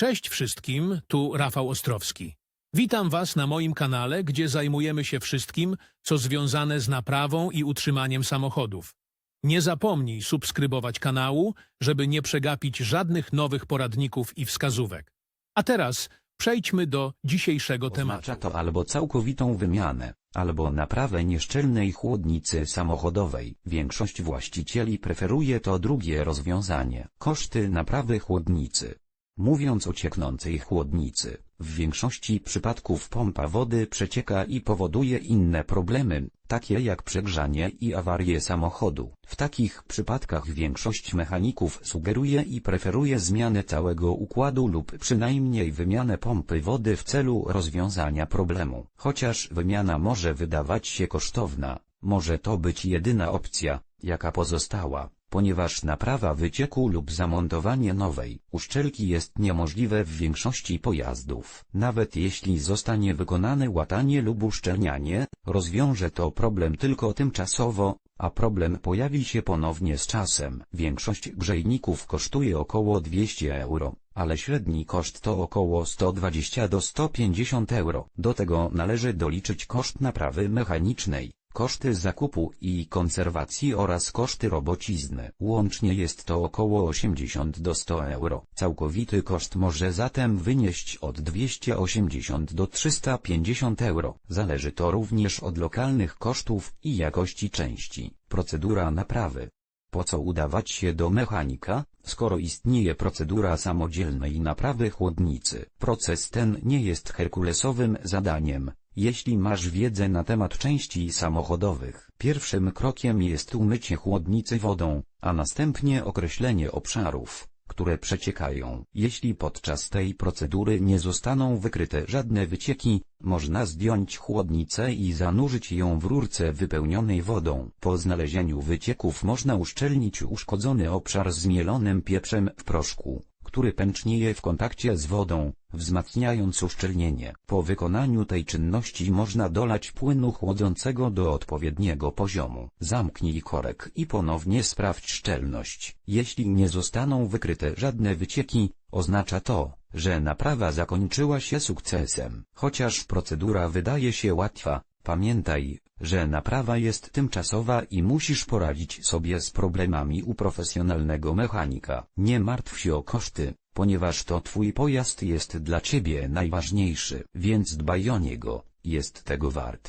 Cześć wszystkim, tu Rafał Ostrowski. Witam Was na moim kanale, gdzie zajmujemy się wszystkim, co związane z naprawą i utrzymaniem samochodów. Nie zapomnij subskrybować kanału, żeby nie przegapić żadnych nowych poradników i wskazówek. A teraz przejdźmy do dzisiejszego tematu. Oznacza to albo całkowitą wymianę, albo naprawę nieszczelnej chłodnicy samochodowej. Większość właścicieli preferuje to drugie rozwiązanie. Koszty naprawy chłodnicy. Mówiąc o cieknącej chłodnicy, w większości przypadków pompa wody przecieka i powoduje inne problemy, takie jak przegrzanie i awarie samochodu. W takich przypadkach większość mechaników sugeruje i preferuje zmianę całego układu lub przynajmniej wymianę pompy wody w celu rozwiązania problemu. Chociaż wymiana może wydawać się kosztowna, może to być jedyna opcja, jaka pozostała ponieważ naprawa wycieku lub zamontowanie nowej uszczelki jest niemożliwe w większości pojazdów. Nawet jeśli zostanie wykonane łatanie lub uszczelnianie, rozwiąże to problem tylko tymczasowo, a problem pojawi się ponownie z czasem. Większość grzejników kosztuje około 200 euro, ale średni koszt to około 120 do 150 euro. Do tego należy doliczyć koszt naprawy mechanicznej koszty zakupu i konserwacji oraz koszty robocizny. Łącznie jest to około 80 do 100 euro. Całkowity koszt może zatem wynieść od 280 do 350 euro. Zależy to również od lokalnych kosztów i jakości części. Procedura naprawy. Po co udawać się do mechanika, skoro istnieje procedura samodzielnej naprawy chłodnicy? Proces ten nie jest herkulesowym zadaniem, jeśli masz wiedzę na temat części samochodowych. Pierwszym krokiem jest umycie chłodnicy wodą, a następnie określenie obszarów, które przeciekają. Jeśli podczas tej procedury nie zostaną wykryte żadne wycieki, można zdjąć chłodnicę i zanurzyć ją w rurce wypełnionej wodą. Po znalezieniu wycieków można uszczelnić uszkodzony obszar zmielonym pieprzem w proszku który pęcznieje w kontakcie z wodą, wzmacniając uszczelnienie. Po wykonaniu tej czynności można dolać płynu chłodzącego do odpowiedniego poziomu. Zamknij korek i ponownie sprawdź szczelność. Jeśli nie zostaną wykryte żadne wycieki, oznacza to, że naprawa zakończyła się sukcesem. Chociaż procedura wydaje się łatwa, Pamiętaj, że naprawa jest tymczasowa i musisz poradzić sobie z problemami u profesjonalnego mechanika. Nie martw się o koszty, ponieważ to twój pojazd jest dla ciebie najważniejszy, więc dbaj o niego, jest tego wart.